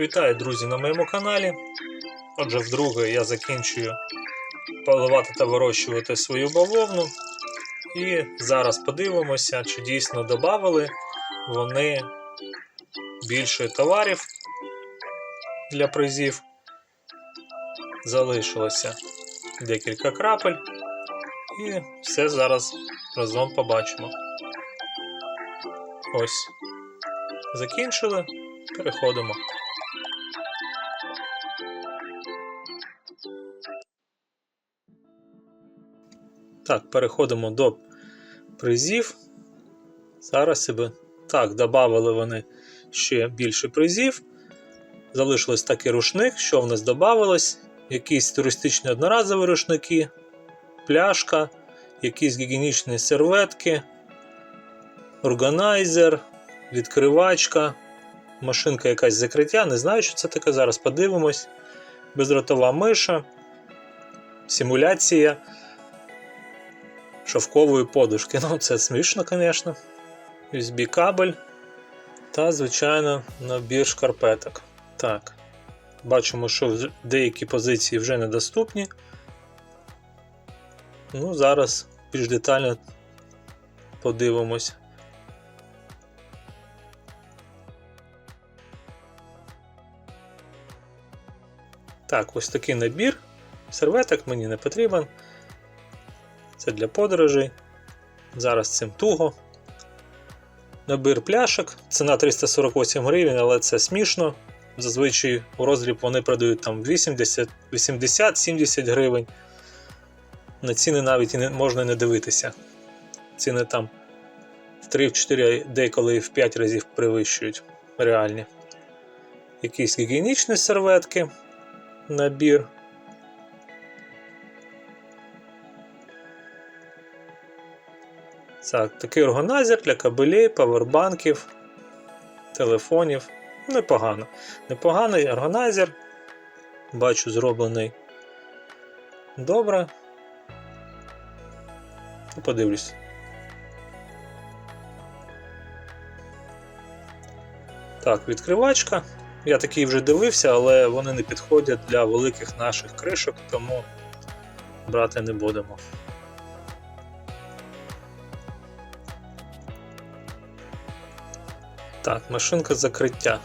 Вітаю, друзі, на моєму каналі. Отже, вдруге я закінчую поливати та вирощувати свою бавовну. І зараз подивимося, чи дійсно додали вони більше товарів для призів. Залишилося декілька крапель. І все зараз разом побачимо. Ось. Закінчили. Переходимо. Так, переходимо до призів. Зараз себе. Так, додали вони ще більше призів. Залишилось такий рушник. Що в нас додавалось? Якісь туристичні одноразові рушники, пляшка, якісь гігієнічні серветки, органайзер, відкривачка, машинка якась закриття. Не знаю, що це таке. Зараз подивимось. Бездротова миша, симуляція шовкової подушки. Ну, це смішно, звісно. USB кабель та, звичайно, набір шкарпеток. Так. Бачимо, що деякі позиції вже недоступні. Ну, зараз більш детально подивимось. Так, ось такий набір. Серветок мені не потрібен. Це для подорожей. Зараз цим туго. Набір пляшок. Ціна 348 гривень, але це смішно. Зазвичай у роздріб вони продають там 80-70 гривень. На ціни навіть не можна не дивитися. Ціни там в 3-4, деколи і в 5 разів перевищують реальні. Якісь гігієнічні серветки. Набір. Так, такий органайзер для кабелей, павербанків, телефонів. Непогано. Непоганий органайзер. Бачу, зроблений добре. Ну, Подивлюсь. Так, відкривачка. Я такий вже дивився, але вони не підходять для великих наших кришок, тому брати не будемо. Так, машинка закриття.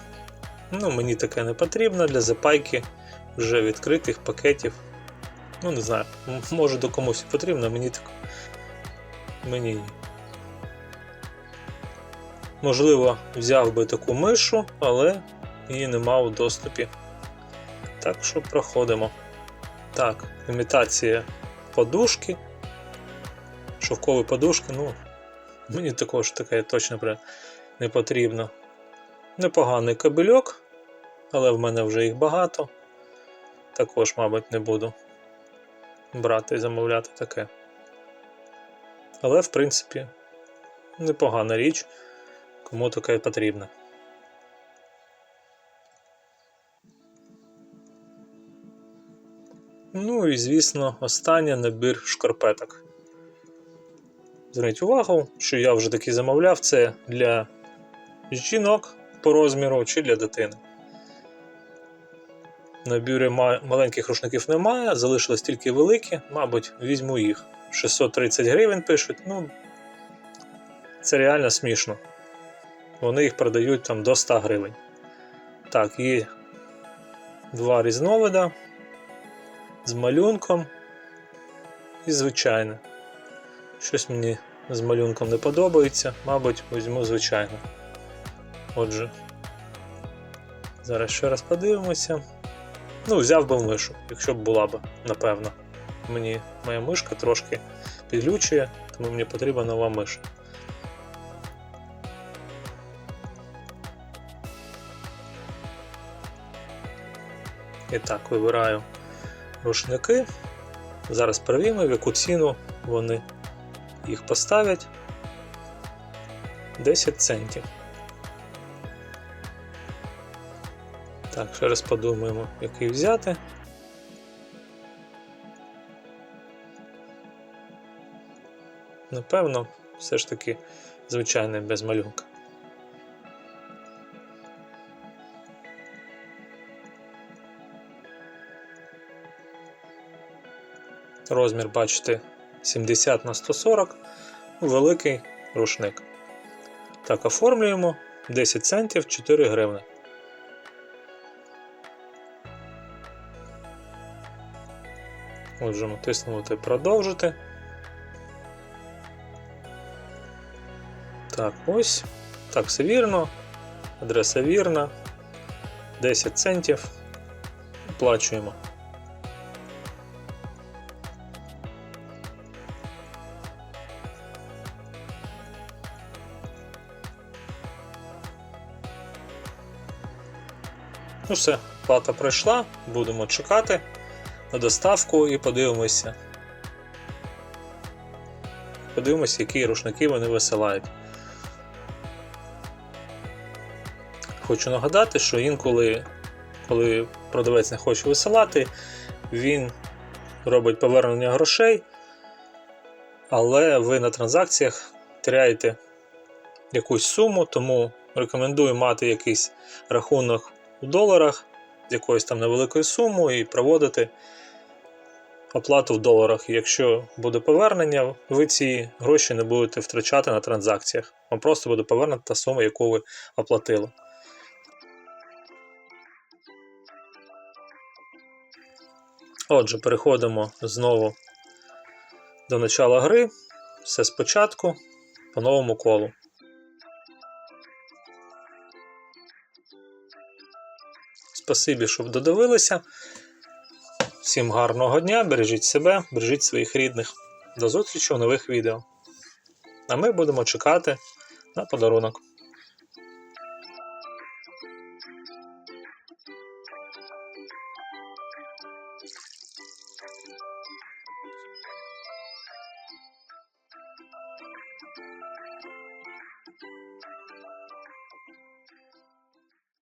Ну, мені таке не потрібно для запайки вже відкритих пакетів. Ну, не знаю, може до комусь і потрібно, мені так. Мені ні. Можливо, взяв би таку мишу, але її нема у доступі. Так що проходимо. Так, імітація подушки. Шовкові подушки, ну, мені також таке точно не потрібно. Непоганий кабельок, але в мене вже їх багато. Також, мабуть, не буду брати і замовляти таке. Але, в принципі, непогана річ, кому таке потрібно. Ну і, звісно, останнє набір шкарпеток. Зверніть увагу, що я вже таки замовляв це для жінок по розміру чи для дитини. На бюрі ма- маленьких рушників немає, залишились тільки великі, мабуть, візьму їх. 630 гривень пишуть. Ну, це реально смішно. Вони їх продають там до 100 гривень. Так, є два різновида з малюнком і звичайне. Щось мені з малюнком не подобається, мабуть, візьму звичайно. Отже, зараз ще раз подивимося. Ну, взяв би мишу, якщо б була б, напевно. Мені моя мишка трошки підглючує, тому мені потрібна нова миша. І так, вибираю рушники. Зараз перевіримо, в яку ціну вони їх поставлять. 10 центів. Так, ще раз подумаємо, який взяти. Напевно, все ж таки звичайний без малюнка. Розмір, бачите, 70 на 140 великий рушник. Так, оформлюємо 10 центів 4 гривни. Можемо тиснути продовжити. Так, ось. Так, все вірно. Адреса вірна. 10 центів. Оплачуємо. Ну все, плата пройшла, будемо чекати на доставку і подивимося. Подивимося, які рушники вони висилають. Хочу нагадати, що інколи, коли продавець не хоче висилати, він робить повернення грошей, але ви на транзакціях теряєте якусь суму, тому рекомендую мати якийсь рахунок у доларах з якоюсь там невеликою сумою і проводити оплату в доларах. Якщо буде повернення, ви ці гроші не будете втрачати на транзакціях. Вам просто буде повернута та сума, яку ви оплатили. Отже, переходимо знову до начала гри. Все спочатку по новому колу. Спасибі, що додивилися. Всім гарного дня, бережіть себе, бережіть своїх рідних. До зустрічі у нових відео. А ми будемо чекати на подарунок.